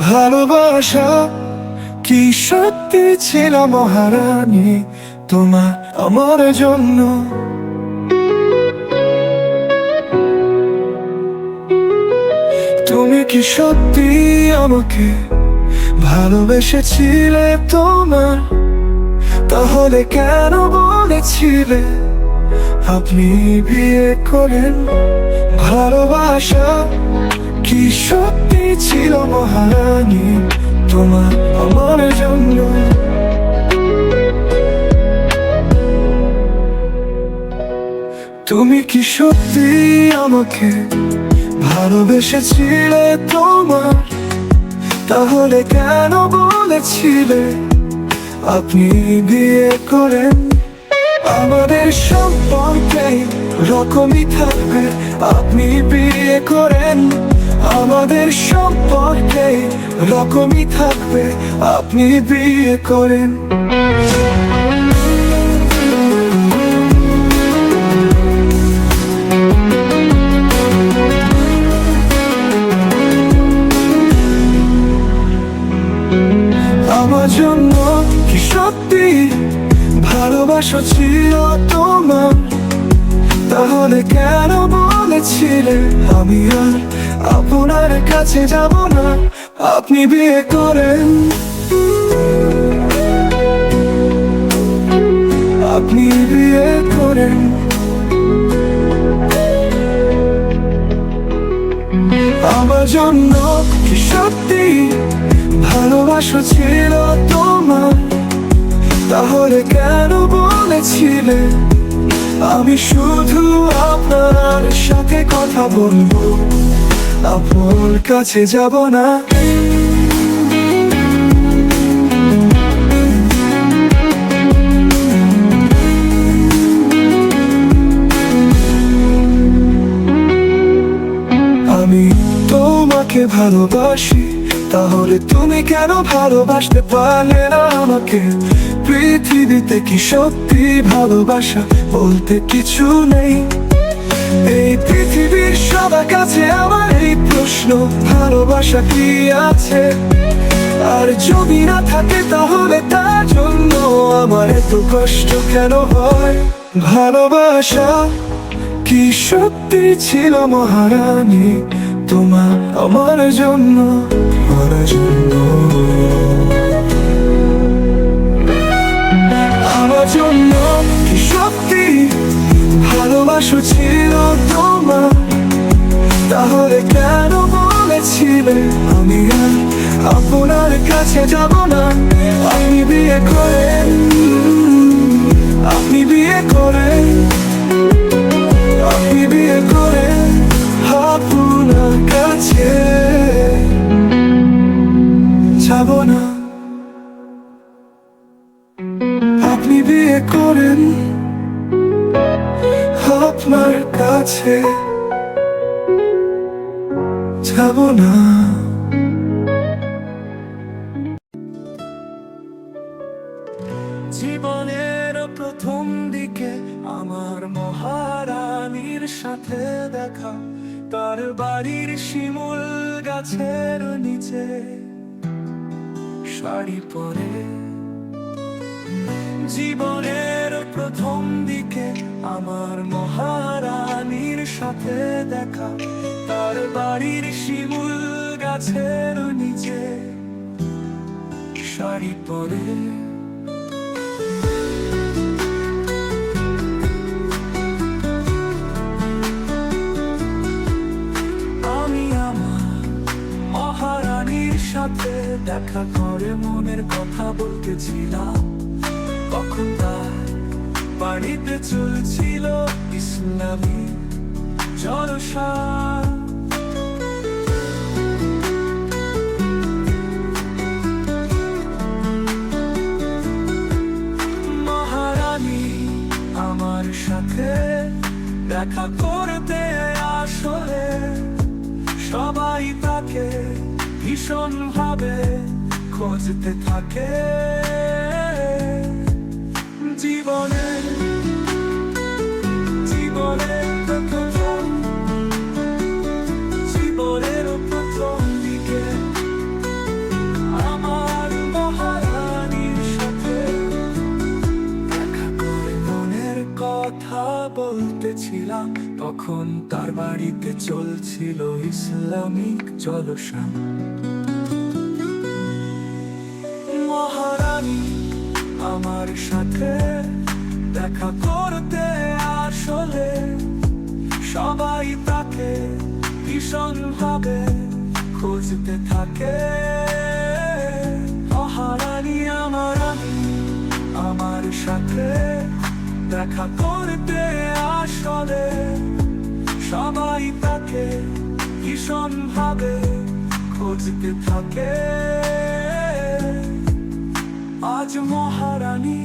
ভালোবাসা কি সত্যি ছিল মহারানী তোমার আমার জন্য? তুমি কি সত্যি আমাকে ভালোবেসেছিলে তোমার? তাহলে কেন বলেছিলে আপনি বিয়ে করেন ভালোবাসা? কি সত্যি ছিল মহারানী তোমার আমার জন্য? তুমি কি সত্যি আমাকে ভালোবেসেছিলে তোমার? তাহলে কেন বলেছিলে আপনি বিয়ে করেন? আমাদের সম্পর্কে রকমই থাকবে, আপনি বিয়ে করেন। আমাদের সম্পর্কে রকমই থাকবে, আপনি বিয়ে করেন। আমার জন্য কি সত্যি ভালোবাসা ছিল তোমার? তাহলে কেন বলেছিলে আমি আর আপনার কাছে যাব না, আপনি বিয়ে করেন। আপনি বিয়ে করেন। আমার জন্য কি সত্যি ভালোবাসা ছিল তোমার? তাহলে কেন বলেছিলে আমি শুধু আপনার সাথে কথা বলব? আপনার কাছে যাব না। আমি তোমাকে ভালোবাসি, তাহলে তুমি কেন ভালোবাসতে পারলে না আমাকে? পৃথিবীতে কি সত্যি ভালোবাসা বলতে কিছু নেই। এই পৃথিবীর সবার কাছে আমার এই প্রশ্ন, ভালোবাসা কি আছে? আর যদি না থাকে তাহলে তার জন্য আমার এত কষ্ট কেন হয়? ভালোবাসা কি সত্যি ছিল মহারানী তোমার আমার জন্য? আমার জন্য। আমার জন্য কি সত্যি ভালোবাসা ছিল তাহলে কেন বলেছিলে আমি আর আপনার কাছে যাব না? আপনি বিয়ে করেন। আপনি বিয়ে করেন। আপনি বিয়ে করেন আপনার কাছে। যাব না। আপনি বিয়ে করেন আপনার কাছে। যাব না। জীবনের প্রথম দিকে আমার মহারানীর সাথে দেখা, তার বাড়ির শিমুল গাছের নিচে শাড়ি পরে। জীবনের প্রথম দিকে আমার মহারানীর সাথে দেখা তার বাড়ির শিমুল গাছের নিচে শাড়ি পরে। সাথে দেখা করে মনের কথা বলতেছিলাম। তখন তার বাড়িতে চলছিল ইসলামী জলসা মহারানী আমার সাথে দেখা করতে আসলে সবাই তাকে ভীষণ ভাবে থাকে। জীবনে জীবনের তখন তার বাড়িতে চলছিল ইসলামিক জলসা মহারানী, আমার সাথে দেখা করতে আসলে সবাই তাকে ভীষণ ভাবে খুঁজতে থাকে। মহারানী, আমার আমার সাথে দেখা করতে আসলে সবাই তাকে ভীষণ ভাবে খুঁজতে থাকে। আজ মহারানী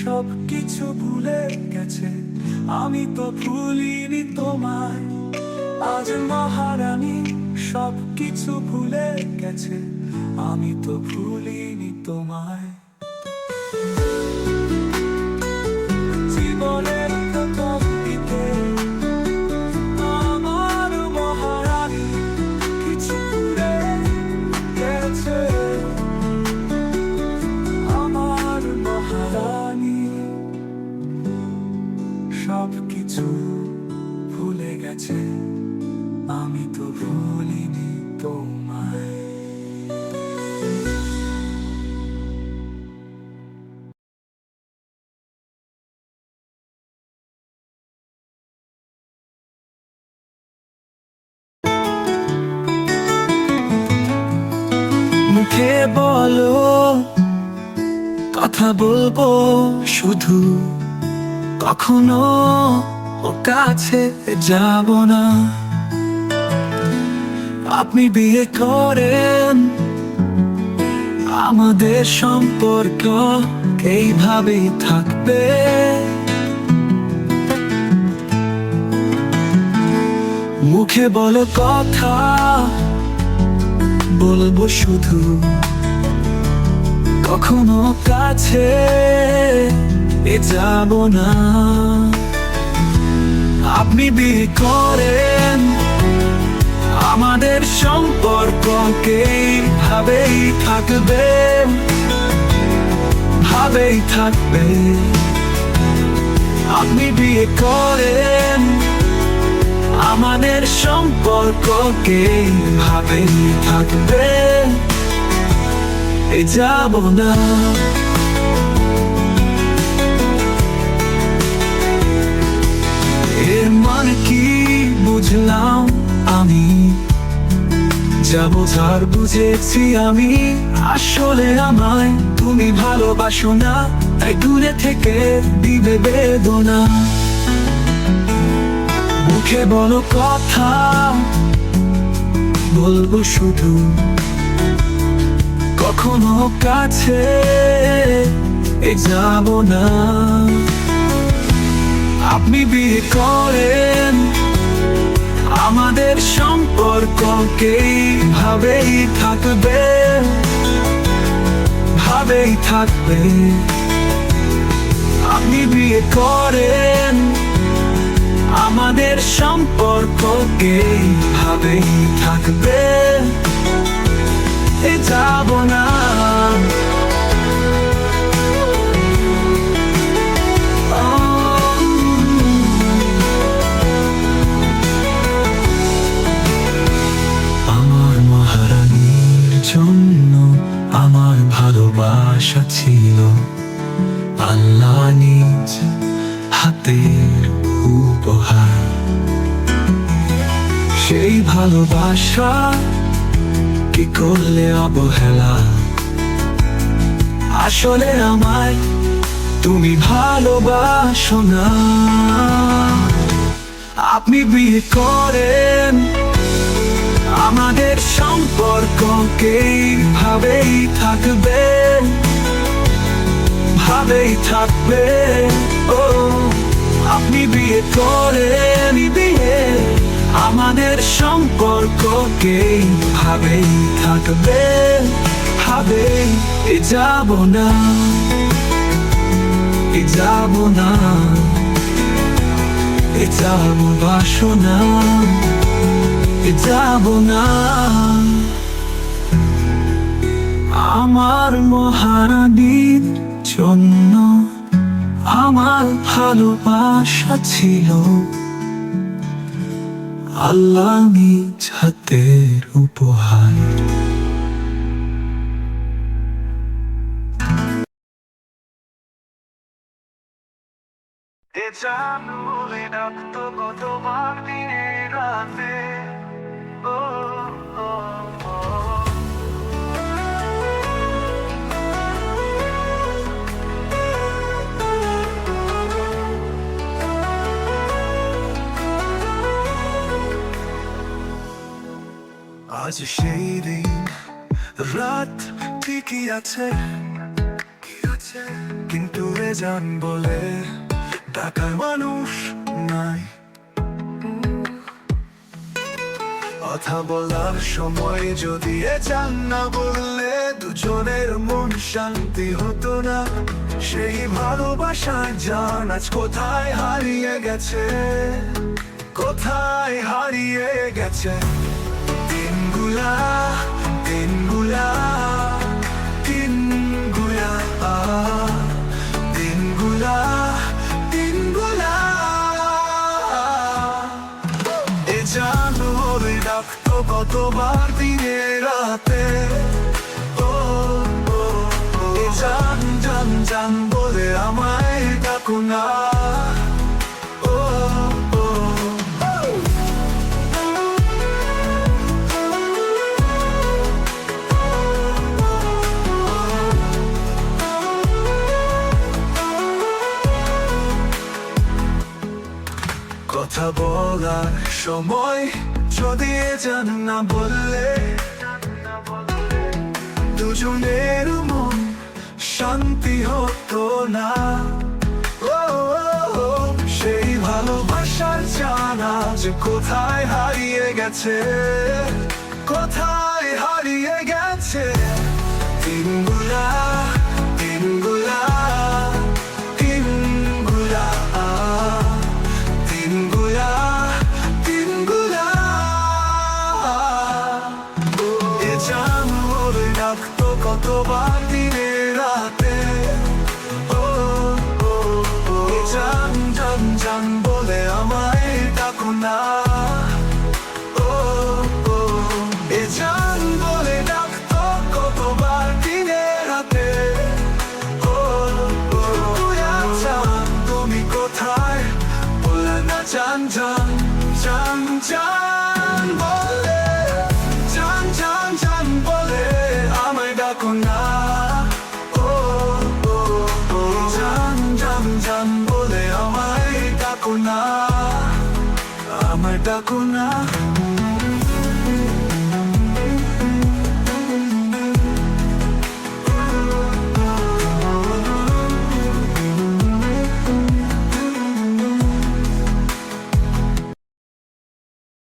সব কিছু ভুলে গেছে, আমি তো ভুলিনি তোমায়। আজ মহারানী সব কিছু ভুলে গেছে, আমি তো ভুলিনি তোমায়। মুখে বলো, কথা বলব শুধু। কখনো ও কাছে যাব না। আপনি বিয়ে করেন, আমাদের সম্পর্ক এইভাবেই থাকবে। মুখে বলো কথা বলব শুধু কখনো কাছে এ যাব না। আপনি বিয়ে করেন, আমাদের সম্পর্ককে ভাবেই থাকবে ভাবেই থাকবে। আপনি বিয়ে করেন আমাদের সম্পর্ককে ভাবে থাকবে যাব না। এর মানে কি বুঝলাম আমি? যাব ঝাড় বুঝেছি আমি, আসলে আমায় তুমি ভালোবাসো না, তাই দূরে থেকে দিবে বেদনা। মুখে বলো কথা, বলব শুধু। কখনো কাছে যাব না। আপনি বিয়ে করেন, আমাদের সম্পর্ককে ভাবেই থাকবে ভাবেই থাকবে। আপনি বিয়ে করেন আমাদের সম্পর্ককে ভাবেই থাকবে। যাব না। ভালোবাসা, কি করলে অবহেলা? আসলে আমায় তুমি ভালোবাসো না। আপনি বিয়ে করেন, আমাদের সম্পর্ককে ভাবেই থাকবে? ভাবেই থাকবে, ও, আপনি বিয়ে করেন আমাদের সম্পর্ককে ভাবেই থাকবে, ভাবেই যাব না যাব না যাব বাসনা যাব না। আমার মহারানীর জন্য আমার ভালোবাসা ছিল। আল্লাহ নিজ হাতের উপহার এ জানু রে ডাকতো কতবার দিনে রাতে। আজ সেই দিন, রাত ঠিকই আছে। কিন্তু এ যান বলে টাকার মানুষ নাই। কথা বলার সময় যদি এ চান না বললে দুজনের মন শান্তি হতো না। সেই ভালোবাসার জান আজ কোথায় হারিয়ে গেছে? কোথায় হারিয়ে গেছে? দিনগুলা দিনগুলা দিনগুলা দিনগুলা দিনগুলা এ জানো ডাকতো কতবার দিনে রাতে ও জান জান জান বলে আমায় ডাকো সময় যদি না বললে, দুজনের মন শান্তি হতো না। সেই ভালোবাসার জানা যে কোথায় হারিয়ে গেছে? কোথায় হারিয়ে গেছে? দিনগুলা আমায়